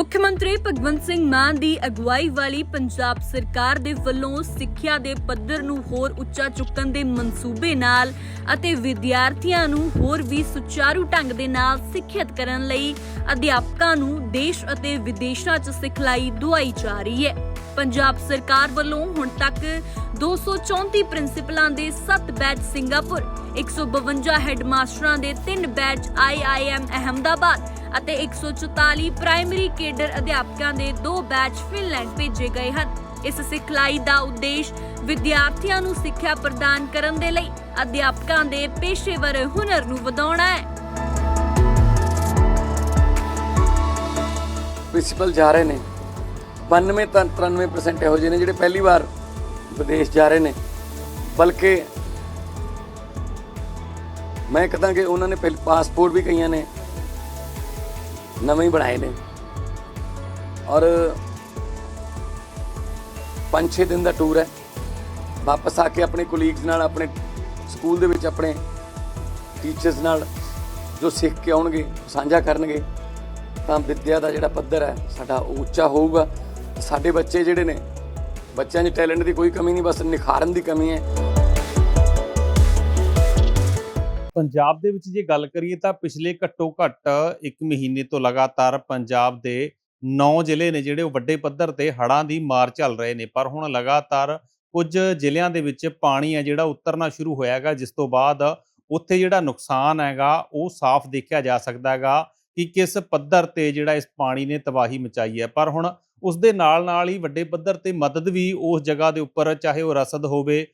ਮੁੱਖ ਮੰਤਰੀ ਭਗਵੰਤ ਸਿੰਘ ਮਾਨ ਦੀ ਅਗਵਾਈ ਵਾਲੀ ਪੰਜਾਬ ਸਰਕਾਰ ਦੇ ਵੱਲੋਂ ਸਿੱਖਿਆ ਦੇ ਪੱਧਰ ਨੂੰ ਹੋਰ ਉੱਚਾ ਚੁੱਕਣ ਦੇ ਮਨਸੂਬੇ ਨਾਲ ਅਤੇ ਵਿਦਿਆਰਥੀਆਂ ਨੂੰ ਹੋਰ ਵੀ ਸੁਚਾਰੂ ਢੰਗ ਦੇ ਨਾਲ ਸਿੱਖਿਅਤ ਕਰਨ ਲਈ ਅਧਿਆਪਕਾਂ ਨੂੰ ਦੇਸ਼ ਅਤੇ ਵਿਦੇਸ਼ਾਂ 'ਚ ਸਿਖਲਾਈ ਦਵਾਈ ਜਾ ਰਹੀ ਹੈ। ਪੰਜਾਬ ਸਰਕਾਰ ਵੱਲੋਂ ਹੁਣ ਤੱਕ 234 ਪ੍ਰਿੰਸੀਪਲਾਂ ਦੇ 7 ਬੈਚ ਸਿੰਗਾਪੁਰ 152 ਹੈੱਡਮਾਸਟਰਾਂ ਦੇ 3 ਬੈਚ ਆਈਆਈਐਮ ਅਹਮਦਾਬਾਦ ਅਤੇ 144 ਪ੍ਰਾਇਮਰੀ ਕੇਡਰ ਅਧਿਆਪਕਾਂ ਦੇ 2 ਬੈਚ ਫਿਨਲੈਂਡ ਭੇਜੇ ਗਏ ਹਨ। ਇਸ ਸਿਖਲਾਈ ਦਾ ਉਦੇਸ਼ ਵਿਦਿਆਰਥੀਆਂ ਨੂੰ ਸਿੱਖਿਆ ਪ੍ਰਦਾਨ ਕਰਨ ਦੇ ਲਈ ਅਧਿਆਪਕਾਂ ਦੇ ਪੇਸ਼ੇਵਰ ਹੁਨਰ ਨੂੰ ਵਧਾਉਣਾ ਹੈ। ਪ੍ਰਿੰਸੀਪਲ ਜਾ ਰਹੇ ਨੇ। 92 ਤਾਂ 93% ਇਹੋ ਜਿਹੇ ਨੇ ਜਿਹੜੇ ਪਹਿਲੀ ਵਾਰ ਵਿਦੇਸ਼ ਜਾ ਰਹੇ ਨੇ। ਬਲਕਿ ਮੈਂ ਕਹਦਾ ਕਿ ਉਹਨਾਂ ਨੇ ਪਹਿਲੇ ਪਾਸਪੋਰਟ ਵੀ ਕਈਆਂ ਨੇ ਨਵੇਂ ਹੀ ਬਣਾਏ ਨੇ। ਔਰ 5-6 ਦਿਨ ਦਾ ਟੂਰ ਹੈ। ਵਾਪਸ ਆ ਕੇ ਆਪਣੇ ਕੋਲੀਗਸ ਨਾਲ, ਆਪਣੇ ਸਕੂਲ ਦੇ ਵਿੱਚ ਆਪਣੇ ਟੀਚਰਸ ਨਾਲ ਜੋ ਸਿੱਖ ਕੇ ਆਉਣਗੇ, ਸਾਂਝਾ ਕਰਨਗੇ, ਤਾਂ ਵਿੱਦਿਆ ਦਾ ਜਿਹੜਾ ਪੱਧਰ ਹੈ, ਸਾਡਾ ਉਹ ਉੱਚਾ ਹੋਊਗਾ। ਸਾਡੇ ਬੱਚੇ ਜਿਹੜੇ ਨੇ, ਬੱਚਿਆਂ 'ਚ ਟੈਲੈਂਟ ਦੀ ਕੋਈ ਕਮੀ ਨਹੀਂ, ਬਸ ਨਿਖਾਰਨ ਦੀ ਕਮੀ ਹੈ। ਪੰਜਾਬ ਦੇ ਵਿੱਚ ਜੇ ਗੱਲ ਕਰੀਏ ਤਾਂ ਪਿਛਲੇ ਘੱਟੋ ਘੱਟ 1 ਮਹੀਨੇ ਤੋਂ ਲਗਾਤਾਰ ਪੰਜਾਬ ਦੇ 9 ਜ਼ਿਲ੍ਹੇ ਨੇ ਜਿਹੜੇ ਉਹ ਵੱਡੇ ਪੱਧਰ ਤੇ ਹੜ੍ਹਾਂ ਦੀ ਮਾਰ ਚੱਲ ਰਹੇ ਨੇ, ਪਰ ਹੁਣ ਲਗਾਤਾਰ ਕੁਝ ਜ਼ਿਲ੍ਹਿਆਂ ਦੇ ਵਿੱਚ ਪਾਣੀ ਹੈ ਜਿਹੜਾ ਉਤਰਨਾ ਸ਼ੁਰੂ ਹੋਇਆ ਹੈਗਾ, ਜਿਸ ਤੋਂ ਬਾਅਦ ਉੱਥੇ ਜਿਹੜਾ ਨੁਕਸਾਨ ਹੈਗਾ, ਉਹ ਸਾਫ਼ ਦੇਖਿਆ ਜਾ ਸਕਦਾ ਹੈਗਾ ਕਿ ਕਿਸ ਪੱਧਰ ਤੇ ਜਿਹੜਾ ਇਸ ਪਾਣੀ ਨੇ ਤਬਾਹੀ ਮਚਾਈ ਹੈ। ਪਰ ਹੁਣ ਉਸ ਦੇ ਨਾਲ ਨਾਲ ਹੀ ਵੱਡੇ ਪੱਧਰ ਤੇ ਮਦਦ ਵੀ ਉਸ ਜਗ੍ਹਾ ਦੇ ਉੱਪਰ, ਚਾਹੇ ਉਹ ਰਸਦ ਹੋਵੇ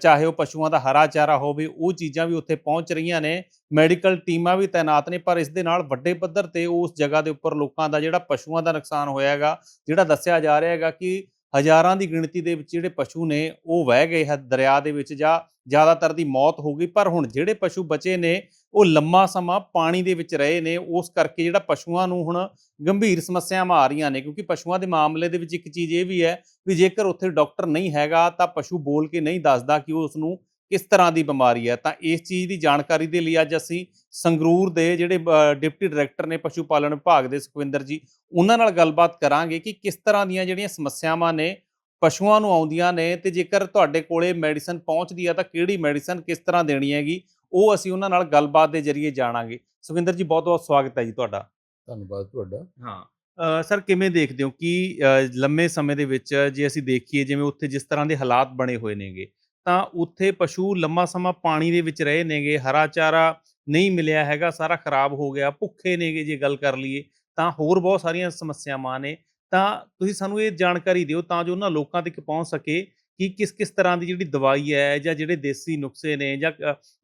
ਚਾਹੇ ਉਹ ਪਸ਼ੂਆਂ ਦਾ ਹਰਾ ਚਾਰਾ ਹੋਵੇ, ਉਹ ਚੀਜ਼ਾਂ ਵੀ ਉੱਥੇ ਪਹੁੰਚ ਰਹੀਆਂ ਨੇ। ਮੈਡੀਕਲ ਟੀਮਾਂ ਵੀ ਤਾਇਨਾਤ ਨੇ, ਪਰ ਇਸ ਦੇ ਨਾਲ ਵੱਡੇ ਪੱਧਰ ਤੇ ਉਸ ਜਗ੍ਹਾ ਦੇ ਉੱਪਰ ਲੋਕਾਂ ਦਾ ਜਿਹੜਾ ਪਸ਼ੂਆਂ ਦਾ ਨੁਕਸਾਨ ਹੋਇਆ ਹੈਗਾ, ਜਿਹੜਾ ਦੱਸਿਆ ਜਾ ਰਿਹਾ ਹੈਗਾ ਕਿ ਹਜ਼ਾਰਾਂ ਦੀ ਗਿਣਤੀ ਦੇ ਵਿੱਚ ਜਿਹੜੇ ਪਸ਼ੂ ਨੇ, ਉਹ ਵਹਿ ਗਏ ਹੈ ਦਰਿਆ ਦੇ ਵਿੱਚ ਜਾਂ ਜ਼ਿਆਦਾਤਰ ਦੀ ਮੌਤ ਹੋ ਗਈ, ਪਰ ਹੁਣ ਜਿਹੜੇ ਪਸ਼ੂ ਬਚੇ ਨੇ, ਉਹ ਲੰਮਾ ਸਮਾਂ ਪਾਣੀ ਦੇ ਵਿੱਚ ਰਹੇ ਨੇ, ਉਸ ਕਰਕੇ ਜਿਹੜਾ ਪਸ਼ੂਆਂ ਨੂੰ ਹੁਣ ਗੰਭੀਰ ਸਮੱਸਿਆਵਾਂ ਆ ਰਹੀਆਂ ਨੇ, ਕਿਉਂਕਿ ਪਸ਼ੂਆਂ ਦੇ ਮਾਮਲੇ ਦੇ ਵਿੱਚ ਇੱਕ ਚੀਜ਼ ਇਹ ਵੀ ਹੈ ਵੀ ਜੇਕਰ ਉੱਥੇ ਡਾਕਟਰ ਨਹੀਂ ਹੈਗਾ, ਤਾਂ ਪਸ਼ੂ ਬੋਲ ਕੇ ਨਹੀਂ ਦੱਸਦਾ ਕਿ ਉਸ ਨੂੰ ਕਿਸ ਤਰ੍ਹਾਂ ਦੀ ਬਿਮਾਰੀ ਹੈ? ਤਾਂ ਇਸ ਚੀਜ਼ ਦੀ ਜਾਣਕਾਰੀ ਦੇ ਲਈ ਅੱਜ ਅਸੀਂ ਸੰਗਰੂਰ ਦੇ ਜਿਹੜੇ ਡਿਪਟੀ ਡਾਇਰੈਕਟਰ ਨੇ ਪਸ਼ੂ ਪਾਲਣ ਵਿਭਾਗ ਦੇ ਸੁਖਵਿੰਦਰ ਜੀ ਉਹਨਾਂ ਨਾਲ ਗੱਲਬਾਤ ਕਰਾਂਗੇ ਕਿ ਕਿਸ ਤਰ੍ਹਾਂ ਦੀਆਂ ਜਿਹੜੀਆਂ ਸਮੱਸਿਆਵਾਂ ਨੇ ਪਸ਼ੂਆਂ ਨੂੰ ਆਉਂਦੀਆਂ ਨੇ ਤੇ ਜੇਕਰ ਤੁਹਾਡੇ ਕੋਲੇ ਮੈਡੀਸਨ ਪਹੁੰਚਦੀ ਆ ਤਾਂ ਕਿਹੜੀ ਮੈਡੀਸਨ ਕਿਸ ਤਰ੍ਹਾਂ ਦੇਣੀ ਹੈਗੀ ਉਹ ਅਸੀਂ ਉਹਨਾਂ ਨਾਲ ਗੱਲਬਾਤ ਦੇ ਜ਼ਰੀਏ ਜਾਣਾਂਗੇ। ਸੁਖਵਿੰਦਰ ਜੀ ਬਹੁਤ ਬਹੁਤ ਸਵਾਗਤ ਹੈ ਜੀ ਤੁਹਾਡਾ। ਧੰਨਵਾਦ ਤੁਹਾਡਾ। ਹਾਂ ਸਰ ਕਿਵੇਂ ਦੇਖਦੇ ਹੋ ਕਿ ਲੰਮੇ ਸਮੇਂ ਦੇ ਵਿੱਚ ਜੇ ਅਸੀਂ ਦੇਖੀਏ ਜਿਵੇਂ ਉੱਥੇ ਜਿਸ ਤਰ੍ਹਾਂ ਦੇ ਹਾਲਾਤ ਬਣੇ ਹੋਏ ਨੇਗੇ ਤਾਂ ਉੱਥੇ ਪਸ਼ੂ ਲੰਮਾ ਸਮਾਂ ਪਾਣੀ ਦੇ ਵਿੱਚ ਰਹੇ ਨੇਗੇ, ਹਰਾ ਚਾਰਾ ਨਹੀਂ ਮਿਲਿਆ ਹੈਗਾ, ਸਾਰਾ ਖਰਾਬ ਹੋ ਗਿਆ, ਭੁੱਖੇ ਨੇਗੇ ਜੇ ਗੱਲ ਕਰ ਲਈਏ, ਤਾਂ ਹੋਰ ਬਹੁਤ ਸਾਰੀਆਂ ਸਮੱਸਿਆਵਾਂ ਨੇ। ਤਾਂ ਤੁਸੀਂ ਸਾਨੂੰ ਇਹ ਜਾਣਕਾਰੀ ਦਿਓ ਤਾਂ ਜੋ ਉਹਨਾਂ ਲੋਕਾਂ ਤੱਕ ਪਹੁੰਚ ਸਕੇ ਕਿ ਕਿਸ ਕਿਸ ਤਰ੍ਹਾਂ ਦੀ ਜਿਹੜੀ ਦਵਾਈ ਹੈ ਜਾਂ ਜਿਹੜੇ ਦੇਸੀ ਨੁਸਖੇ ਨੇ ਜਾਂ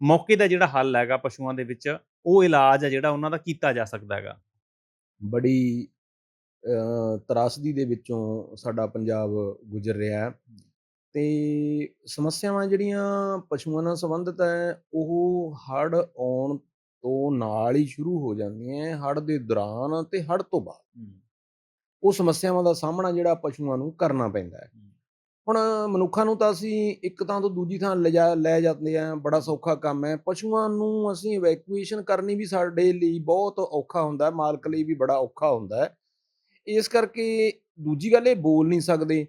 ਮੌਕੇ ਦਾ ਜਿਹੜਾ ਹੱਲ ਹੈਗਾ ਪਸ਼ੂਆਂ ਦੇ ਵਿੱਚ, ਉਹ ਇਲਾਜ ਹੈ ਜਿਹੜਾ ਉਹਨਾਂ ਦਾ ਕੀਤਾ ਜਾ ਸਕਦਾ ਹੈਗਾ। ਬੜੀ ਤਰਾਸਦੀ ਦੇ ਵਿੱਚੋਂ ਸਾਡਾ ਪੰਜਾਬ ਗੁਜ਼ਰ ਰਿਹਾ ਹੈ। ਤੇ ਸਮੱਸਿਆਵਾਂ ਜਿਹੜੀਆਂ ਪਸ਼ੂਆਂ ਨਾਲ ਸੰਬੰਧਿਤ ਹੈ ਉਹ ਹੜ੍ਹ ਆਉਣ ਤੋਂ ਨਾਲ ਹੀ ਸ਼ੁਰੂ ਹੋ ਜਾਂਦੀਆਂ ਹੜ੍ਹ ਦੇ ਦੌਰਾਨ ਤੇ ਹੜ੍ਹ ਤੋਂ ਬਾਅਦ। ਉਹ ਸਮੱਸਿਆਵਾਂ ਦਾ ਸਾਹਮਣਾ ਜਿਹੜਾ ਪਸ਼ੂਆਂ ਨੂੰ ਕਰਨਾ ਪੈਂਦਾ ਹੈ। ਹੁਣ ਮਨੁੱਖਾਂ ਨੂੰ ਤਾਂ ਅਸੀਂ ਇੱਕ ਥਾਂ ਤੋਂ ਦੂਜੀ ਥਾਂ ਲਿਜਾ ਲੈ ਜਾਂਦੇ ਆ ਬੜਾ ਸੌਖਾ ਕੰਮ ਹੈ। ਪਸ਼ੂਆਂ ਨੂੰ ਅਸੀਂ ਇਵੈਕੂਏਸ਼ਨ ਕਰਨੀ ਵੀ ਸਾਡੇ ਲਈ ਬਹੁਤ ਔਖਾ ਹੁੰਦਾ ਹੈ ਮਾਲਕ ਲਈ ਵੀ ਬੜਾ ਔਖਾ ਹੁੰਦਾ ਹੈ। ਇਸ ਕਰਕੇ ਦੂਜੀ ਗੱਲ ਇਹ ਬੋਲ ਨਹੀਂ ਸਕਦੇ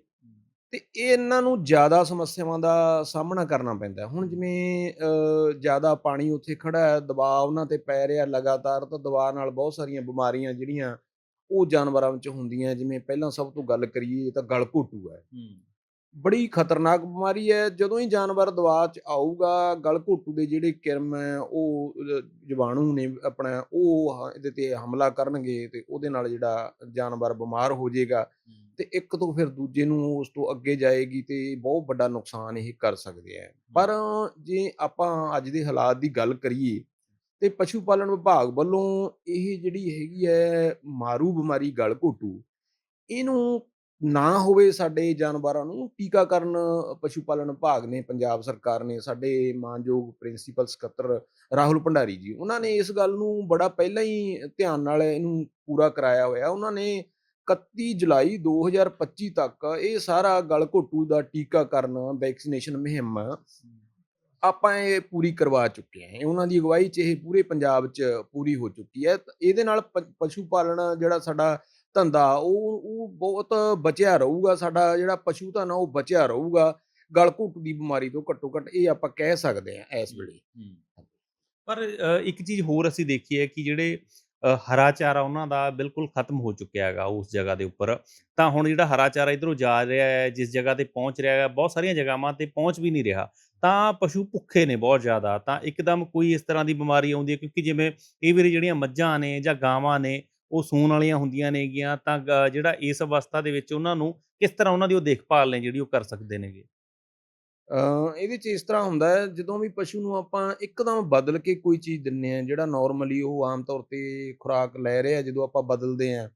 ਤੇ ਇਹ ਇਹਨਾਂ ਨੂੰ ਜ਼ਿਆਦਾ ਸਮੱਸਿਆਵਾਂ ਦਾ ਸਾਹਮਣਾ ਕਰਨਾ ਪੈਂਦਾ ਹੁਣ ਜਿਵੇਂ ਜ਼ਿਆਦਾ ਪਾਣੀ ਉੱਥੇ ਖੜਾ ਹੈ, ਦਬਾਅ ਉਹਨਾਂ ਤੇ ਪੈ ਰਿਹਾ ਲਗਾਤਾਰ, ਤਾਂ ਦਬਾਅ ਨਾਲ ਬਹੁਤ ਸਾਰੀਆਂ ਬਿਮਾਰੀਆਂ ਜਿਹੜੀਆਂ ਉਹ ਜਾਨਵਰਾਂ ਵਿੱਚ ਹੁੰਦੀਆਂ ਜਿਵੇਂ ਪਹਿਲਾਂ ਸਭ ਤੋਂ ਗੱਲ ਕਰੀਏ ਤਾਂ ਗਲ ਘੋਟੂ ਹੈ। ਬੜੀ ਖਤਰਨਾਕ ਬਿਮਾਰੀ ਹੈ। ਜਦੋਂ ਹੀ ਜਾਨਵਰ ਦਬਾਅ 'ਚ ਆਊਗਾ ਗਲ ਘੋਟੂ ਦੇ ਜਿਹੜੇ ਕਿਰਮ ਹੈ ਉਹ ਜੀਵਾਣੂ ਨੇ ਆਪਣਾ ਉਹ ਹ- ਇਹਦੇ ਤੇ ਹਮਲਾ ਕਰਨਗੇ ਤੇ ਉਹਦੇ ਨਾਲ ਜਿਹੜਾ ਜਾਨਵਰ ਬਿਮਾਰ ਹੋ ਜਾਏਗਾ ਤੇ ਇੱਕ ਤੋਂ ਫਿਰ ਦੂਜੇ ਨੂੰ ਉਸ ਤੋਂ ਅੱਗੇ ਜਾਏਗੀ ਤੇ ਬਹੁਤ ਵੱਡਾ ਨੁਕਸਾਨ ਇਹ ਕਰ ਸਕਦੇ ਆ ਪਰ ਜੇ ਆਪਾਂ ਅੱਜ ਦੇ ਹਾਲਾਤ ਦੀ ਗੱਲ ਕਰੀਏ ਤੇ ਪਸ਼ੂ ਪਾਲਣ ਵਿਭਾਗ ਵੱਲੋਂ ਇਹ ਜਿਹੜੀ ਹੈਗੀ ਹੈ ਮਾਰੂ ਬਿਮਾਰੀ ਗਲ ਘੋਟੂ ਇਹਨੂੰ ਨਾ ਹੋਵੇ ਸਾਡੇ ਜਾਨਵਰਾਂ ਨੂੰ, ਟੀਕਾਕਰਨ ਪਸ਼ੂ ਪਾਲਣ ਵਿਭਾਗ ਨੇ, ਪੰਜਾਬ ਸਰਕਾਰ ਨੇ ਸਾਡੇ ਮਾਨਯੋਗ ਪ੍ਰਿੰਸੀਪਲ ਸਕੱਤਰ ਰਾਹੁਲ ਭੰਡਾਰੀ ਜੀ, ਉਹਨਾਂ ਨੇ ਇਸ ਗੱਲ ਨੂੰ ਬੜਾ ਪਹਿਲਾਂ ਹੀ ਧਿਆਨ ਨਾਲ ਇਹਨੂੰ ਪੂਰਾ ਕਰਾਇਆ ਹੋਇਆ। ਉਹਨਾਂ ਨੇ 31 ਜੁਲਾਈ 2025 ਤੱਕ ਇਹ ਸਾਰਾ ਗਲ ਘੋਟੂ ਦਾ ਟੀਕਾਕਰਨ, ਵੈਕਸੀਨੇਸ਼ਨ ਮੁਹਿੰਮ ਆਪਾਂ ਇਹ ਪੂਰੀ ਕਰਵਾ ਚੁੱਕੇ ਹਾਂ। ਉਹਨਾਂ ਦੀ ਅਗਵਾਈ 'ਚ ਇਹ ਪੂਰੇ ਪੰਜਾਬ 'ਚ ਪੂਰੀ ਹੋ ਚੁੱਕੀ ਹੈ। ਇਹਦੇ ਨਾਲ ਪਸ਼ੂ ਪਾਲਣ ਜਿਹੜਾ ਸਾਡਾ ਧੰਦਾ ਉਹ ਉਹ ਬਹੁਤ ਬਚਿਆ ਰਹੂਗਾ ਸਾਡਾ ਜਿਹੜਾ ਪਸ਼ੂ ਧਨ ਆ ਉਹ ਬਚਿਆ ਰਹੂਗਾ। ਗਲ ਘੁੱਟ ਦੀ ਬਿਮਾਰੀ ਤੋਂ ਘੱਟੋ ਘੱਟ ਇਹ ਆਪਾਂ ਕਹਿ ਸਕਦੇ ਆ ਇਸ ਵੇਲੇ। ਪਰ ਇੱਕ ਚੀਜ਼ ਹੋਰ ਅਸੀਂ ਦੇਖੀ ਹੈ ਕਿ ਜਿਹੜੇ ਹਰਾ ਚਾਰਾ ਉਹਨਾਂ ਦਾ ਬਿਲਕੁਲ ਖਤਮ ਹੋ ਚੁੱਕਿਆ ਹੈਗਾ ਉਸ ਜਗ੍ਹਾ ਦੇ ਉੱਪਰ। ਤਾਂ ਹੁਣ ਜਿਹੜਾ ਹਰਾ ਚਾਰਾ ਇਧਰੋਂ ਜਾ ਰਿਹਾ ਹੈ ਜਿਸ ਜਗ੍ਹਾ ਤੇ ਪਹੁੰਚ ਰਿਹਾ ਹੈ ਬਹੁਤ ਸਾਰੀਆਂ ਜਗ੍ਹਾਵਾਂ ਤੇ ਪਹੁੰਚ ਵੀ ਨਹੀਂ ਰਿਹਾ ਤਾਂ ਪਸ਼ੂ ਭੁੱਖੇ ਨੇ ਬਹੁਤ ਜ਼ਿਆਦਾ। ਤਾਂ ਇੱਕਦਮ ਕੋਈ ਇਸ ਤਰ੍ਹਾਂ ਦੀ ਬਿਮਾਰੀ ਆਉਂਦੀ ਹੈ ਕਿਉਂਕਿ ਜਿਵੇਂ ਇਹ ਵੀਰੇ ਜਿਹੜੀਆਂ ਮੱਝਾਂ ਨੇ ਜਾਂ ਗਾਵਾਂ ਨੇ ਉਹ ਸੂਣ ਵਾਲੀਆਂ ਹੁੰਦੀਆਂ ਨੇਗੀਆਂ ਤਾਂ ਗ- ਜਿਹੜਾ ਇਸ ਅਵਸਥਾ ਦੇ ਵਿੱਚ ਉਹਨਾਂ ਨੂੰ ਕਿਸ ਤਰ੍ਹਾਂ ਉਹਨਾਂ ਦੀ ਉਹ ਦੇਖਭਾਲ ਨੇ ਜਿਹੜੀ ਉਹ ਕਰ ਸਕਦੇ ਨੇਗੇ? ਅ, ਇਹਦੇ ਚ ਇਸ ਤਰ੍ਹਾਂ ਹੁੰਦਾ ਹੈ ਜਦੋਂ ਵੀ ਪਸ਼ੂ ਨੂੰ ਆਪਾਂ ਇੱਕਦਮ ਬਦਲ ਕੇ ਕੋਈ ਚੀਜ਼ ਦਿੰਨੇ ਆ ਜਿਹੜਾ ਨਾਰਮਲੀ ਉਹ ਆਮ ਤੌਰ ਤੇ ਖੁਰਾਕ ਲੈ ਰਿਹਾ ਜਦੋਂ ਆਪਾਂ ਬਦਲਦੇ ਆ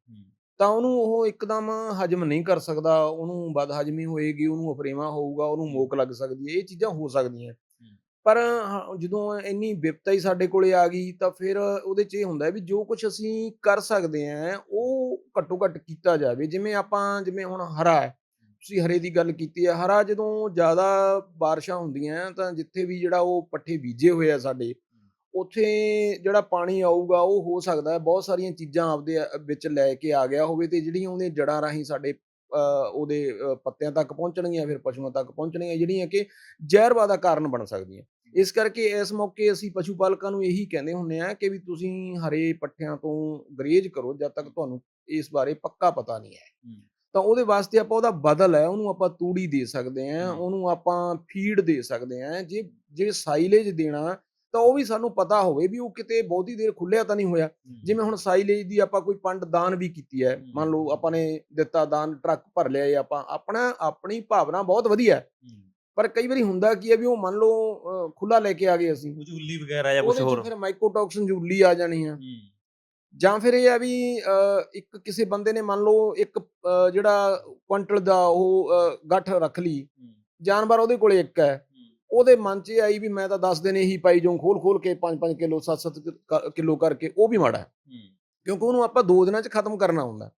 ਤਾਂ ਉਹਨੂੰ ਉਹ ਇੱਕਦਮ ਹਜਮ ਨਹੀਂ ਕਰ ਸਕਦਾ ਉਹਨੂੰ ਬਦ ਹਜਮੀ ਹੋਏਗੀ ਉਹਨੂੰ ਅਫਰੇਵਾ ਹੋਊਗਾ ਉਹਨੂੰ ਮੋਕ ਲੱਗ ਸਕਦੀ ਹੈ ਇਹ ਚੀਜ਼ਾਂ ਹੋ ਸਕਦੀਆਂ। ਪਰ ਹਾਂ, ਜਦੋਂ ਇੰਨੀ ਵਿਪਤਾ ਹੀ ਸਾਡੇ ਕੋਲੇ ਆ ਗਈ ਤਾਂ ਫਿਰ ਉਹਦੇ ਚ ਇਹ ਹੁੰਦਾ ਵੀ ਜੋ ਕੁਝ ਅਸੀਂ ਕਰ ਸਕਦੇ ਆ ਉਹ ਘੱਟੋ ਘੱਟ ਕੀਤਾ ਜਾਵੇ। ਜਿਵੇਂ ਆਪਾਂ ਜਿਵੇਂ ਹੁਣ ਹਰਾ ਹੈ ਤੁਸੀਂ ਹਰੇ ਦੀ ਗੱਲ ਕੀਤੀ ਹੈ ਹਰਾ ਜਦੋਂ ਜ਼ਿਆਦਾ ਬਾਰਿਸ਼ਾਂ ਹੁੰਦੀਆਂ ਤਾਂ ਜਿੱਥੇ ਵੀ ਜਿਹੜਾ ਉਹ ਪੱਠੇ ਬੀਜੇ ਹੋਏ ਆ ਸਾਡੇ ਉੱਥੇ ਜਿਹੜਾ ਪਾਣੀ ਆਊਗਾ ਉਹ ਹੋ ਸਕਦਾ ਬਹੁਤ ਸਾਰੀਆਂ ਚੀਜ਼ਾਂ ਆਪਦੇ ਵਿੱਚ ਲੈ ਕੇ ਆ ਗਿਆ ਹੋਵੇ ਤੇ ਜਿਹੜੀਆਂ ਉਹਦੀਆਂ ਜੜਾਂ ਰਾਹੀਂ ਸਾਡੇ ਉਹਦੇ ਪੱਤਿਆਂ ਤੱਕ ਪਹੁੰਚਣਗੀਆਂ ਫਿਰ ਪਸ਼ੂਆਂ ਤੱਕ ਪਹੁੰਚਣਗੀਆਂ ਜਿਹੜੀਆਂ ਕਿ ਜ਼ਹਿਰਵਾ ਦਾ ਕਾਰਨ ਬਣ ਸਕਦੀਆਂ। ਇਸ ਕਰਕੇ ਇਸ ਮੌਕੇ ਅਸੀਂ ਪਸ਼ੂ ਪਾਲਕਾਂ ਨੂੰ ਇਹੀ ਕਹਿੰਦੇ ਹੁੰਨੇ ਆ ਕਿ ਵੀ ਤੁਸੀਂ ਹਰੇ ਪੱਠਿਆਂ ਤੋਂ ਗਰੇਜ ਕਰੋ ਜਦ ਤੱਕ ਤੁਹਾਨੂੰ ਇਸ ਬਾਰੇ ਪੱਕਾ ਪਤਾ ਨਹੀਂ ਹੈ। ਤਾਂ ਉਹਦੇ ਵਾਸਤੇ ਆਪਾਂ ਉਹਦਾ ਬਦਲ ਹੈ ਉਹਨੂੰ ਆਪਾਂ ਤੂੜੀ ਦੇ ਸਕਦੇ ਆ। ਉਹਨੂੰ ਆਪਾਂ ਫੀਡ ਦੇ ਸਕਦੇ ਆ ਜੇ ਜੇ ਸਾਈਲੇਜ ਦੇਣਾ ਤਾਂ ਉਹ ਵੀ ਸਾਨੂੰ ਪਤਾ ਹੋਵੇ ਵੀ ਉਹ ਕਿਤੇ ਬਹੁਤੀ ਦੇਰ ਖੁੱਲਿਆ ਤਾਂ ਨਹੀਂ ਹੋਇਆ। ਜਿਵੇਂ ਹੁਣ ਸਾਈਲੇਜ ਦੀ ਆਪਾਂ ਕੋਈ ਪੰਡ ਦਾਨ ਵੀ ਕੀਤੀ ਹੈ ਮੰਨ ਲਓ ਆਪਾਂ ਨੇ ਦਿੱਤਾ ਦਾਨ ਟਰੱਕ ਭਰ ਲਿਆ ਇਹ ਆਪਾਂ ਆਪਣਾ ਆਪਣੀ ਭਾਵਨਾ ਬਹੁਤ ਵਧੀਆ ਪਰ ਕਈ ਵਾਰੀ ਹੁੰਦਾ ਕੀ ਹੈ ਵੀ ਉਹ ਮੰਨ ਲਓ ਖੁੱਲਾ ਲੈ ਕੇ ਆ ਗਏ ਅਸੀਂ। ਉੱਲੀ ਵਗੈਰਾ ਜਾਂ ਕੁਝ ਉਹਦੇ ਹੋਰ। ਚ ਫਿਰ ਮਾਈਕੋਟੌਕਸਿਨ ਜੁਲੀ ਆ ਜਾਣੀ ਆ। ਜਾਂ ਫਿਰ ਇਹ ਆ ਵੀ ਅ, ਇੱਕ ਕਿਸੇ ਬੰਦੇ ਨੇ ਮੰਨ ਲਓ ਇੱਕ ਅ, ਜਿਹੜਾ ਕੁਇੰਟਲ ਦਾ ਉਹ ਅ, ਗੱਠ ਰੱਖ ਲਈ। ਜਾਨਵਰ ਉਹਦੇ ਕੋਲੇ ਇੱਕ ਹੈ। ਉਹਦੇ ਮਨ 'ਚ ਇਹ ਆਈ ਵੀ ਮੈਂ ਤਾਂ 10 ਦਿਨ ਇਹੀ ਪਾਈ ਜਾਉਂ ਖੋਲ ਖੋਲ ਕੇ 5-5 ਕਿਲੋ 7-7 ਕਿਲੋ ਕਰਕੇ ਉਹ ਵੀ ਮਾੜਾ ਹੈ। ਕਿਉਂਕਿ ਉਹਨੂੰ ਆਪਾਂ 2 ਦਿਨਾਂ 'ਚ ਖਤਮ ਕਰਨਾ ਹੁੰਦਾ।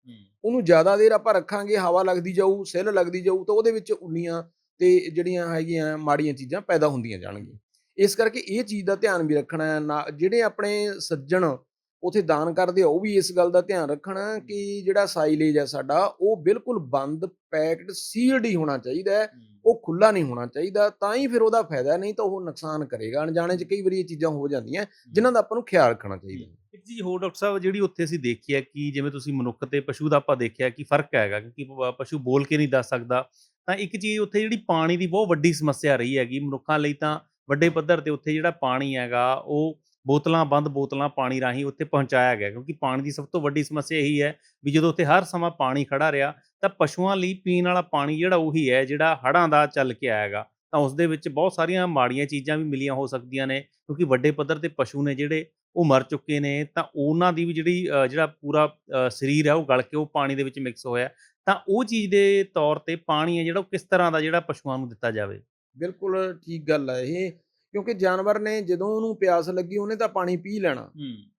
ਉਹਨੂੰ ਜ਼ਿਆਦਾ ਦੇਰ ਆਪਾਂ ਰੱਖਾਂਗੇ ਹਵਾ ਲੱਗਦੀ ਜਾਊ ਸੈੱਲ ਲੱਗਦੀ ਜਾਊ ਤਾਂ ਉਹਦੇ ਵਿੱਚ ਉੱਲੀਆਂ ਤੇ ਜਿਹੜੀਆਂ ਹੈਗੀਆਂ ਮਾੜੀਆਂ ਚੀਜ਼ਾਂ ਪੈਦਾ ਹੁੰਦੀਆਂ ਜਾਣਗੀਆਂ। ਇਸ ਕਰਕੇ ਇਹ ਚੀਜ਼ ਦਾ ਧਿਆਨ ਵੀ ਰੱਖਣਾ ਹੈ ਜਿਹੜੇ ਆਪਣੇ ਸੱਜਣ ਉਥੇ ਦਾਨ ਕਰਦੇ ਆ ਉਹ ਵੀ ਇਸ ਗੱਲ ਦਾ ਧਿਆਨ ਰੱਖਣਾ ਕਿ ਜਿਹੜਾ ਸਾਈਲੇਜ ਹੈ ਸਾਡਾ ਉਹ ਬਿਲਕੁਲ ਬੰਦ ਪੈਕਡ ਸੀਲਡ ਹੀ ਹੋਣਾ ਚਾਹੀਦਾ ਉਹ ਖੁੱਲਾ ਨਹੀਂ ਹੋਣਾ ਚਾਹੀਦਾ ਤਾਂ ਹੀ ਫਿਰ ਉਹਦਾ ਫਾਇਦਾ ਨਹੀਂ ਤਾਂ ਉਹ ਨੁਕਸਾਨ ਕਰੇਗਾ। ਅਣਜਾਣੇ 'ਚ ਕਈ ਵਾਰੀ ਇਹ ਚੀਜ਼ਾਂ ਹੋ ਜਾਂਦੀਆਂ ਜਿਨ੍ਹਾਂ ਦਾ ਆਪਾਂ ਨੂੰ ਖਿਆਲ ਰੱਖਣਾ ਚਾਹੀਦਾ ਜੀ, ਹੋਰ ਡਾਕਟਰ ਸਾਹਿਬ, ਜਿਹੜੀ ਉੱਥੇ ਅਸੀਂ ਦੇਖੀ ਹੈ ਕਿ ਜਿਵੇਂ ਤੁਸੀਂ ਮਨੁੱਖ ਤੇ ਪਸ਼ੂ ਦਾ ਆਪਾਂ ਦੇਖਿਆ ਕਿ ਫ਼ਰਕ ਹੈਗਾ ਕਿਉਂਕਿ ਪ- ਪਸ਼ੂ ਬੋਲ ਕੇ ਨਹੀਂ ਦੱਸ ਸਕਦਾ। ਤਾਂ ਇੱਕ ਚੀਜ਼ ਉੱਥੇ ਜਿਹੜੀ ਪਾਣੀ ਦੀ ਬਹੁਤ ਵੱਡੀ ਸਮੱਸਿਆ ਰਹੀ ਹੈਗੀ, ਮਨੁੱਖਾਂ ਲਈ ਤਾਂ ਵੱਡੇ ਪੱਧਰ ਤੇ ਉੱਥੇ ਜਿਹੜਾ ਪਾਣੀ ਹੈਗਾ, ਉਹ ਬੋਤਲਾਂ, ਬੰਦ ਬੋਤਲਾਂ ਪਾਣੀ ਰਾਹੀਂ ਉੱਥੇ ਪਹੁੰਚਾਇਆ ਗਿਆ, ਕਿਉਂਕਿ ਪਾਣੀ ਦੀ ਸਭ ਤੋਂ ਵੱਡੀ ਸਮੱਸਿਆ ਇਹੀ ਹੈ ਵੀ ਜਦੋਂ ਉੱਥੇ ਹਰ ਸਮਾਂ ਪਾਣੀ ਖੜਾ ਰਿਹਾ, ਤਾਂ ਪਸ਼ੂਆਂ ਲਈ ਪੀਣ ਵਾਲਾ ਪਾਣੀ ਜਿਹੜਾ ਉਹੀ ਹੈ, ਜਿਹੜਾ ਹੜ੍ਹਾਂ ਦਾ ਚੱਲ ਕੇ ਆਏਗਾ ਤਾਂ ਉਸ ਦੇ ਵਿੱਚ ਬਹੁਤ ਸਾਰੀਆਂ ਮਾੜੀਆਂ ਚੀਜ਼ਾਂ ਵੀ ਮਿਲੀਆਂ ਹੋ ਸਕਦੀਆਂ ਨੇ, ਕਿਉਂਕਿ ਵੱਡੇ ਪੱਧਰ ਤੇ ਪਸ਼ੂ ਨੇ ਜਿਹੜੇ ਉਹ ਮਰ ਚੁੱਕੇ ਨੇ ਤਾਂ ਉਹਨਾਂ ਦੀ ਵੀ ਜਿਹੜੀ ਜਿਹੜਾ ਪੂਰਾ ਸਰੀਰ ਹੈ ਉਹ ਗਲ ਕੇ ਉਹ ਪਾਣੀ ਦੇ ਵਿੱਚ ਮਿਕਸ ਹੋਇਆ। ਤਾਂ ਉਹ ਚੀਜ਼ ਦੇ ਤੌਰ ਤੇ ਪਾਣੀ ਹੈ ਜਿਹੜਾ ਉਹ ਕਿਸ ਤਰ੍ਹਾਂ ਦਾ ਜਿਹੜਾ ਪਸ਼ੂਆਂ ਨੂੰ ਦਿੱਤਾ ਜਾਵੇ? ਬਿਲਕੁਲ ਠੀਕ ਗੱਲ ਹੈ ਇਹ ਕਿਉਂਕਿ ਜਾਨਵਰ ਨੇ ਜਦੋਂ ਉਹਨੂੰ ਪਿਆਸ ਲੱਗੀ ਉਹਨੇ ਤਾਂ ਪਾਣੀ ਪੀ ਲੈਣਾ।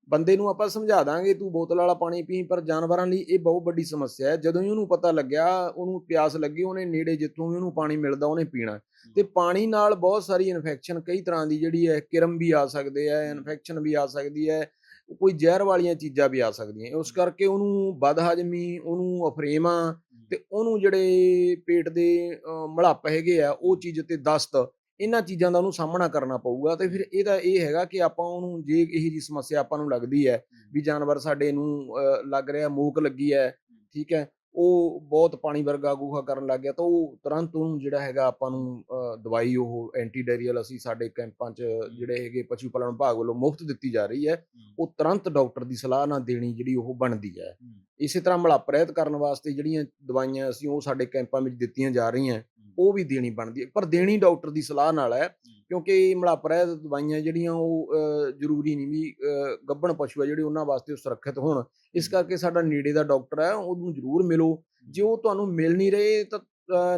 ਬੰਦੇ ਨੂੰ ਆਪਾਂ ਸਮਝਾ ਦਾਂਗੇ ਤੂੰ ਬੋਤਲ ਵਾਲਾ ਪਾਣੀ ਪੀ ਪਰ ਜਾਨਵਰਾਂ ਲਈ ਇਹ ਬਹੁਤ ਵੱਡੀ ਸਮੱਸਿਆ ਹੈ। ਜਦੋਂ ਹੀ ਉਹਨੂੰ ਪਤਾ ਲੱਗਿਆ ਉਹਨੂੰ ਪਿਆਸ ਲੱਗੀ ਉਹਨੇ ਨੇੜੇ ਜਿੱਥੋਂ ਵੀ ਉਹਨੂੰ ਪਾਣੀ ਮਿਲਦਾ ਉਹਨੇ ਪੀਣਾ। ਤੇ ਪਾਣੀ ਨਾਲ ਬਹੁਤ ਸਾਰੀ ਇਨਫੈਕਸ਼ਨ ਕਈ ਤਰ੍ਹਾਂ ਦੀ ਜਿਹੜੀ ਹੈ ਕਿਰਮ ਵੀ ਆ ਸਕਦੇ ਹੈ ਇਨਫੈਕਸ਼ਨ ਵੀ ਆ ਸਕਦੀ ਹੈ ਕੋਈ ਜ਼ਹਿਰ ਵਾਲੀਆਂ ਚੀਜ਼ਾਂ ਵੀ ਆ ਸਕਦੀਆਂ। ਉਸ ਕਰਕੇ ਉਹਨੂੰ ਬਦਹਜਮੀ ਉਹਨੂੰ ਅਫਰੇਮਾ ਤੇ ਉਹਨੂੰ ਜਿਹੜੇ ਪੇਟ ਦੇ ਅ, ਮੜੱਪ ਹੈਗੇ ਆ ਉਹ ਚੀਜ਼ ਤੇ ਦਸਤ ਇਹਨਾਂ ਚੀਜ਼ਾਂ ਦਾ ਉਹਨੂੰ ਸਾਹਮਣਾ ਕਰਨਾ ਪਊਗਾ ਤੇ ਫਿਰ ਇਹਦਾ ਇਹ ਹੈਗਾ ਕਿ ਆਪਾਂ ਉਹਨੂੰ ਜੇ ਇਹੀ ਜੀ ਸਮੱਸਿਆ ਆਪਾਂ ਨੂੰ ਲੱਗਦੀ ਹੈ ਵੀ ਜਾਨਵਰ ਸਾਡੇ ਨੂੰ ਲੱਗ ਰਿਹਾ ਮੂਕ ਲੱਗੀ ਹੈ ਠੀਕ ਹੈ ਉਹ ਬਹੁਤ ਪਾਣੀ ਵਰਗਾ ਗੂਹਾ ਕਰਨ ਲੱਗ ਗਿਆ ਤਾਂ ਉਹ ਤੁਰੰਤ ਉਹਨੂੰ ਜਿਹੜਾ ਹੈਗਾ ਆਪਾਂ ਨੂੰ ਦਵਾਈ ਉਹ ਐਂਟੀ ਡਾਇਰੀਅਲ ਅਸੀਂ ਸਾਡੇ ਕੈਂਪਾਂ 'ਚ ਜਿਹੜੇ ਹੈਗੇ ਪਸ਼ੂ ਪਾਲਣ ਵਿਭਾਗ ਵੱਲੋਂ ਮੁਫਤ ਦਿੱਤੀ ਜਾ ਰਹੀ ਹੈ ਉਹ ਤੁਰੰਤ ਡਾਕਟਰ ਦੀ ਸਲਾਹ ਨਾਲ ਦੇਣੀ ਜਿਹੜੀ ਉਹ ਬਣਦੀ ਹੈ। ਇਸੇ ਤਰ੍ਹਾਂ ਮਲੱਪ ਰਹਿਤ ਕਰਨ ਵਾਸਤੇ ਜਿਹੜੀਆਂ ਦਵਾਈਆਂ ਅਸੀਂ ਉਹ ਸਾਡੇ ਕੈਂਪਾਂ ਵਿੱਚ ਦਿੱਤੀਆਂ ਜਾ ਰਹੀਆਂ ਉਹ ਵੀ ਦੇਣੀ ਬਣਦੀ ਹੈ। ਪਰ ਦੇਣੀ ਡਾਕਟਰ ਦੀ ਸਲਾਹ ਨਾਲ ਹੈ ਕਿਉਂਕਿ ਮਲੱਪ ਰਹਿਤ ਦਵਾਈਆਂ ਜਿਹੜੀਆਂ ਉਹ ਜ਼ਰੂਰੀ ਨਹੀਂ ਵੀ ਗੱਭਣ ਪਸ਼ੂ ਆ ਜਿਹੜੇ ਉਹਨਾਂ ਵਾਸਤੇ ਉਹ ਸੁਰੱਖਿਅਤ ਹੋਣ। ਇਸ ਕਰਕੇ ਸਾਡਾ ਨੇੜੇ ਦਾ ਡਾਕਟਰ ਹੈ ਉਹਨੂੰ ਜ਼ਰੂਰ ਮਿਲੋ। ਜੇ ਉਹ ਤੁਹਾਨੂੰ ਮਿਲ ਨਹੀਂ ਰਹੇ ਤਾਂ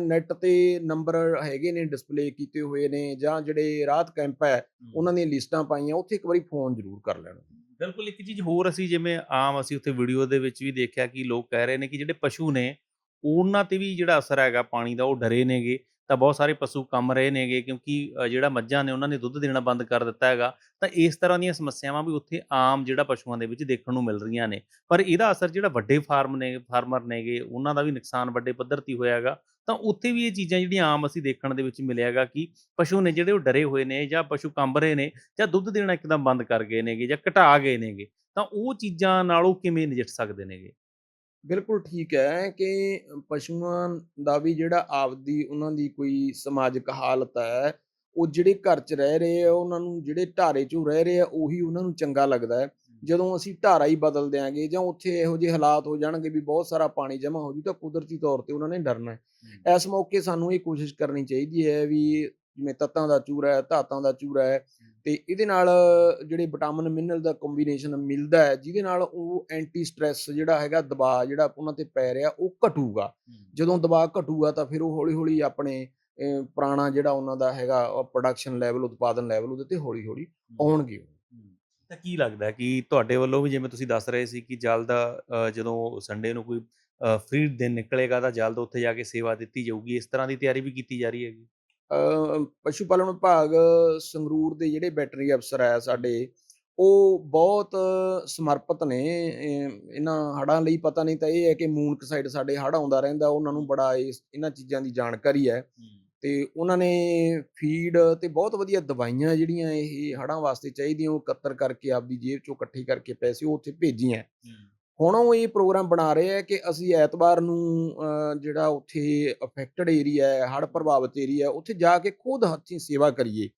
ਨੈਟ ਤੇ ਨੰਬਰ ਹੈਗੇ ਨੇ ਡਿਸਪਲੇ ਕੀਤੇ ਹੋਏ ਨੇ ਜਾਂ ਜਿਹੜੇ ਰਾਹਤ ਕੈਂਪ ਹੈ ਉਹਨਾਂ ਦੀਆਂ ਲਿਸਟਾਂ ਪਾਈਆਂ ਉੱਥੇ ਇੱਕ ਵਾਰੀ ਫੋਨ ਜ਼ਰੂਰ ਕਰ ਲੈਣਾ। ਬਿਲਕੁਲ ਇੱਕ ਚੀਜ਼ ਹੋਰ ਅਸੀਂ ਜਿਵੇਂ ਆਮ ਅਸੀਂ ਉੱਥੇ ਵੀਡੀਓ ਦੇ ਵਿੱਚ ਵੀ ਦੇਖਿਆ ਕਿ ਲੋਕ ਕਹਿ ਰਹੇ ਨੇ ਕਿ ਜਿਹੜੇ ਪਸ਼ੂ ਨੇ ਉਹਨਾਂ ਤੇ ਵੀ ਜਿਹੜਾ ਅਸਰ ਹੈਗਾ ਪਾਣੀ ਦਾ, ਉਹ ਡਰੇ ਨੇਗੇ। ਤਾਂ ਬਹੁਤ ਸਾਰੇ ਪਸ਼ੂ ਕੰਮ ਰਹੇ ਨੇਗੇ ਕਿਉਂਕਿ ਜਿਹੜਾ ਮੱਝਾਂ ਨੇ ਉਹਨਾਂ ਨੇ ਦੁੱਧ ਦੇਣਾ ਬੰਦ ਕਰ ਦਿੱਤਾ ਹੈਗਾ। ਤਾਂ ਇਸ ਤਰ੍ਹਾਂ ਦੀਆਂ ਸਮੱਸਿਆਵਾਂ ਵੀ ਉੱਥੇ ਆਮ ਜਿਹੜਾ ਪਸ਼ੂਆਂ ਦੇ ਵਿੱਚ ਦੇਖਣ ਨੂੰ ਮਿਲ ਰਹੀਆਂ ਨੇ। ਪਰ ਇਹਦਾ ਅਸਰ ਜਿਹੜਾ ਵੱਡੇ ਫਾਰਮ ਨੇ, ਫਾਰਮਰ ਨੇਗੇ, ਉਹਨਾਂ ਦਾ ਵੀ ਨੁਕਸਾਨ ਵੱਡੇ ਪੱਧਰ ਤੇ ਹੋਇਆ ਹੈਗਾ। ਤਾਂ ਉੱਥੇ ਵੀ ਇਹ ਚੀਜ਼ਾਂ ਜਿਹੜੀਆਂ ਆਮ ਅਸੀਂ ਦੇਖਣ ਦੇ ਵਿੱਚ ਮਿਲਿਆ ਹੈਗਾ ਕਿ ਪਸ਼ੂ ਨੇ ਜਿਹੜੇ ਉਹ ਡਰੇ ਹੋਏ ਨੇ ਜਾਂ ਪਸ਼ੂ ਕੰਬ ਰਹੇ ਨੇ ਜਾਂ ਦੁੱਧ ਦੇਣਾ ਇੱਕਦਮ ਬੰਦ ਕਰ ਗਏ ਨੇਗੇ ਜਾਂ ਘਟਾ ਗਏ ਨੇਗੇ। ਤਾਂ ਉਹ ਚੀਜ਼ਾਂ ਨਾਲ ਉਹ ਕਿਵੇਂ ਨਜਿੱਠ ਸਕਦੇ ਨੇਗੇ? ਬਿਲਕੁਲ ਠੀਕ ਹੈ ਕਿ ਪਸ਼ੂਆਂ ਦਾ ਵੀ ਜਿਹੜਾ ਆਪਦੀ ਉਹਨਾਂ ਦੀ ਕੋਈ ਸਮਾਜਿਕ ਹਾਲਤ ਹੈ ਉਹ ਜਿਹੜੇ ਘਰ 'ਚ ਰਹਿ ਰਹੇ ਆ ਉਹਨਾਂ ਨੂੰ ਜਿਹੜੇ ਢਾਰੇ 'ਚੋਂ ਰਹਿ ਰਹੇ ਆ ਉਹੀ ਉਹਨਾਂ ਨੂੰ ਚੰਗਾ ਲੱਗਦਾ ਹੈ। ਜਦੋਂ ਅਸੀਂ ਢਾਰਾ ਹੀ ਬਦਲ ਦਿਆਂਗੇ ਜਾਂ ਉੱਥੇ ਇਹੋ ਜਿਹੇ ਹਾਲਾਤ ਹੋ ਜਾਣਗੇ ਵੀ ਬਹੁਤ ਸਾਰਾ ਪਾਣੀ ਜਮ੍ਹਾਂ ਹੋ ਜੂ ਤਾਂ ਕੁਦਰਤੀ ਤੌਰ ਤੇ ਉਹਨਾਂ ਨੇ ਡਰਨਾ ਹੈ। ਇਸ ਮੌਕੇ ਸਾਨੂੰ ਇਹ ਕੋਸ਼ਿਸ਼ ਕਰਨੀ ਚਾਹੀਦੀ ਹੈ ਵੀ ਜਿਵੇਂ ਤੱਤਾਂ ਦਾ ਚੂਰਾ ਹੈ ਧਾਤਾਂ ਦਾ ਚੂਰਾ ਹੈ ਤੇ ਇਹਦੇ ਨਾਲ ਜਿਹੜੇ ਵਿਟਾਮਿਨ ਮਿਨਰਲ ਦਾ ਕੰਬੀਨੇਸ਼ਨ ਮਿਲਦਾ ਹੈ ਜਿਹਦੇ ਨਾਲ ਉਹ ਐਂਟੀ ਸਟ੍ਰੈਸ ਜਿਹੜਾ ਹੈਗਾ ਦਬਾਅ ਜਿਹੜਾ ਉਹਨਾਂ ਤੇ ਪੈ ਰਿਹਾ ਉਹ ਘਟੂਗਾ। ਜਦੋਂ ਦਬਾਅ ਘਟੂਗਾ ਤਾਂ ਫਿਰ ਉਹ ਹੌਲੀ ਹੌਲੀ ਆਪਣੇ ਪੁਰਾਣਾ ਜਿਹੜਾ ਉਹਨਾਂ ਦਾ ਹੈਗਾ ਪ੍ਰੋਡਕਸ਼ਨ ਲੈਵਲ ਉਤਪਾਦਨ ਲੈਵਲ ਉਹਦੇ ਤੇ ਹੌਲੀ ਹੌਲੀ ਆਉਣਗੇ ਤਾਂ ਕੀ ਲੱਗਦਾ ਕਿ ਤੁਹਾਡੇ ਵੱਲੋਂ ਵੀ ਜਿਵੇਂ ਤੁਸੀਂ ਦੱਸ ਰਹੇ ਸੀ ਕਿ ਜਲਦ ਅ, ਜਦੋਂ ਸੰਡੇ ਨੂੰ ਕੋਈ ਫ੍ਰੀ ਦਿਨ ਨਿਕਲੇਗਾ ਤਾਂ ਜਲਦ ਉੱਥੇ ਜਾ ਕੇ ਸੇਵਾ ਦਿੱਤੀ ਜਾਊਗੀ ਇਸ ਤਰ੍ਹਾਂ ਦੀ ਤਿਆਰੀ ਵੀ ਕੀਤੀ ਜਾ ਰਹੀ ਹੈਗੀ? ਪਸ਼ੂ ਪਾਲਣ ਵਿਭਾਗ ਸੰਗਰੂਰ ਦੇ ਜਿਹੜੇ ਵੈਟਰਨਰੀ ਅਫਸਰ ਹੈ ਸਾਡੇ ਉਹ ਬਹੁਤ ਸਮਰਪਿਤ ਨੇ। ਇਹ- ਇਹਨਾਂ ਹੜ੍ਹਾਂ ਲਈ ਪਤਾ ਨਹੀਂ ਤਾਂ ਇਹ ਹੈ ਕਿ ਮੂਨਕ ਸਾਈਡ ਸਾਡੇ ਹੜ੍ਹ ਆਉਂਦਾ ਰਹਿੰਦਾ ਉਹਨਾਂ ਨੂੰ ਬੜਾ ਇਹਨਾਂ ਚੀਜ਼ਾਂ ਦੀ ਜਾਣਕਾਰੀ ਹੈ। ਤੇ ਉਹਨਾਂ ਨੇ ਫੀਡ ਤੇ ਬਹੁਤ ਵਧੀਆ ਦਵਾਈਆਂ ਜਿਹੜੀਆਂ ਇਹ ਹੜ੍ਹਾਂ ਵਾਸਤੇ ਚਾਹੀਦੀਆਂ ਉਹ ਇਕੱਤਰ ਕਰਕੇ ਆਪਦੀ ਜੇਬ ਚੋਂ ਇਕੱਠੀ ਕਰਕੇ ਪੈਸੇ ਉਹ ਉੱਥੇ ਭੇਜੀਆਂ। ਹੁਣ ਉਹ ਇਹ ਪ੍ਰੋਗਰਾਮ ਬਣਾ ਰਹੇ ਆ ਕਿ ਅਸੀਂ ਐਤਵਾਰ ਨੂੰ ਜਿਹੜਾ ਉੱਥੇ ਅਫੈਕਟਡ ਏਰੀਆ ਹੈ ਹੜ੍ਹ ਪ੍ਰਭਾਵਿਤ ਏਰੀਆ ਉੱਥੇ ਜਾ ਕੇ ਖੁਦ ਹੱਥੀਂ ਸੇਵਾ ਕਰੀਏ।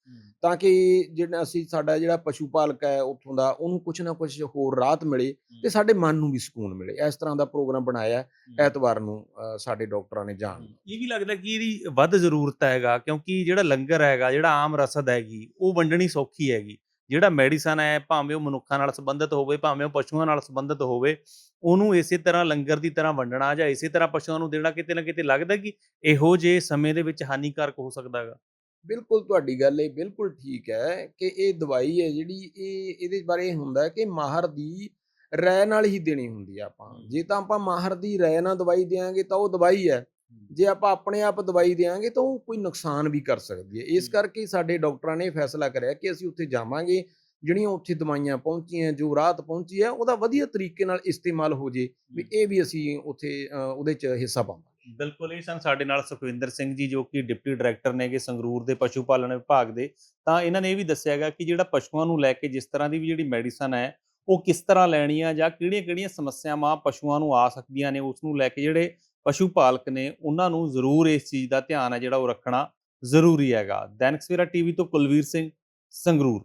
ਤਾਂ ਕਿ ਜਿਹੜਾ ਅਸੀਂ ਸਾਡਾ ਜਿਹੜਾ ਪਸ਼ੂ ਪਾਲਕ ਹੈ ਉੱਥੋਂ ਦਾ ਉਹਨੂੰ ਕੁਝ ਨਾ ਕੁਝ ਹੋਰ ਰਾਹਤ ਮਿਲੇ ਤੇ ਸਾਡੇ ਮਨ ਨੂੰ ਵੀ ਸਕੂਨ ਮਿਲੇ। ਇਸ ਤਰ੍ਹਾਂ ਦਾ ਪ੍ਰੋਗਰਾਮ ਬਣਾਇਆ ਐਤਵਾਰ ਨੂੰ ਸਾਡੇ ਡਾਕਟਰਾਂ ਨੇ ਜਾਣ। ਇਹ ਵੀ ਲੱਗਦਾ ਕਿ ਇਹਦੀ ਵੱਧ ਜ਼ਰੂਰਤ ਹੈਗਾ ਕਿਉਂਕਿ ਜਿਹੜਾ ਲੰਗਰ ਹੈਗਾ ਜਿਹੜਾ ਆਮ ਰਸਦ ਹੈਗੀ ਉਹ ਵੰਡਣੀ ਸੌਖੀ ਹੈਗੀ। ਜਿਹੜਾ ਮੈਡੀਸਨ ਹੈ, ਭਾਵੇਂ ਉਹ ਮਨੁੱਖਾਂ ਨਾਲ ਸੰਬੰਧਿਤ ਹੋਵੇ, ਭਾਵੇਂ ਉਹ ਪਸ਼ੂਆਂ ਨਾਲ ਸੰਬੰਧਿਤ ਹੋਵੇ, ਉਹਨੂੰ ਇਸੇ ਤਰ੍ਹਾਂ ਲੰਗਰ ਦੀ ਤਰ੍ਹਾਂ ਵੰਡਣਾ ਜਾਂ ਇਸੇ ਤਰ੍ਹਾਂ ਪਸ਼ੂਆਂ ਨੂੰ ਦੇਣਾ ਕਿਤੇ ਨਾ ਕਿਤੇ ਲੱਗਦਾ ਕਿ ਇਹੋ ਜਿਹੇ ਸਮੇਂ ਦੇ ਵਿੱਚ ਹਾਨੀਕਾਰਕ ਹੋ ਸਕਦਾ ਹੈਗਾ ਬਿਲਕੁਲ ਤੁਹਾਡੀ ਗੱਲ ਇਹ ਬਿਲਕੁਲ ਠੀਕ ਹੈ ਕਿ ਇਹ ਦਵਾਈ ਹੈ ਜਿਹੜੀ ਇਹ ਇਹਦੇ ਬਾਰੇ ਇਹ ਹੁੰਦਾ ਕਿ ਮਾਹਰ ਦੀ ਰਾਏ ਨਾਲ ਹੀ ਦੇਣੀ ਹੁੰਦੀ ਆ ਆਪਾਂ। ਜੇ ਤਾਂ ਆਪਾਂ ਮਾਹਰ ਦੀ ਰਾਏ ਨਾਲ ਦਵਾਈ ਦੇਾਂਗੇ ਤਾਂ ਉਹ ਦਵਾਈ ਹੈ। ਜੇ ਆਪਾਂ ਆਪਣੇ ਆਪ ਦਵਾਈ ਦੇਾਂਗੇ ਤਾਂ ਉਹ ਕੋਈ ਨੁਕਸਾਨ ਵੀ ਕਰ ਸਕਦੀ ਹੈ। ਇਸ। ਕਰਕੇ ਸਾਡੇ ਡਾਕਟਰਾਂ ਨੇ ਫੈਸਲਾ ਕਰਿਆ ਕਿ ਅਸੀਂ ਉੱਥੇ ਜਾਵਾਂਗੇ ਜਿਹੜੀਆਂ ਉੱਥੇ ਦਵਾਈਆਂ ਪਹੁੰਚੀਆਂ ਜੋ ਰਾਹਤ ਪਹੁੰਚੀ ਹੈ ਉਹਦਾ ਵਧੀਆ ਤਰੀਕੇ ਨਾਲ ਇਸਤੇਮਾਲ ਹੋ ਜੇ ਵੀ ਇਹ ਵੀ ਅਸੀਂ ਉੱਥੇ ਉਹਦੇ 'ਚ ਹਿੱਸਾ ਪਾਵਾਂਗੇ। ਬਿਲਕੁਲ ਇਹ ਸਨ ਸਾਡੇ ਨਾਲ ਸੁਖਵਿੰਦਰ ਸਿੰਘ ਜੀ ਜੋ ਕਿ ਡਿਪਟੀ ਡਾਇਰੈਕਟਰ ਨੇਗੇ ਸੰਗਰੂਰ ਦੇ ਪਸ਼ੂ ਪਾਲਣ ਵਿਭਾਗ ਦੇ। ਤਾਂ ਇਹਨਾਂ ਨੇ ਇਹ ਵੀ ਦੱਸਿਆ ਹੈਗਾ ਕਿ ਜਿਹੜਾ ਪਸ਼ੂਆਂ ਨੂੰ ਲੈ ਕੇ ਜਿਸ ਤਰ੍ਹਾਂ ਦੀ ਵੀ ਜਿਹੜੀ ਮੈਡੀਸਨ ਹੈ ਉਹ ਕਿਸ ਤਰ੍ਹਾਂ ਲੈਣੀ ਆ ਜਾਂ ਕਿਹੜੀਆਂ-ਕਿਹੜੀਆਂ ਸਮੱਸਿਆਵਾਂ ਪਸ਼ੂਆਂ ਨੂੰ ਆ ਸਕਦੀਆਂ ਨੇ ਉਸ ਨੂੰ ਲੈ ਕੇ ਜਿਹੜੇ ਪਸ਼ੂ ਪਾਲਕ ਨੇ ਉਹਨਾਂ ਨੂੰ ਜ਼ਰੂਰ ਇਸ ਚੀਜ਼ ਦਾ ਧਿਆਨ ਹੈ ਜਿਹੜਾ ਉਹ ਰੱਖਣਾ ਜ਼ਰੂਰੀ ਹੈਗਾ। ਦੈਨਿਕ ਸਵੇਰਾ ਟੀਵੀ ਤੋਂ ਕੁਲਵੀਰ ਸਿੰਘ ਸੰਗਰੂਰ।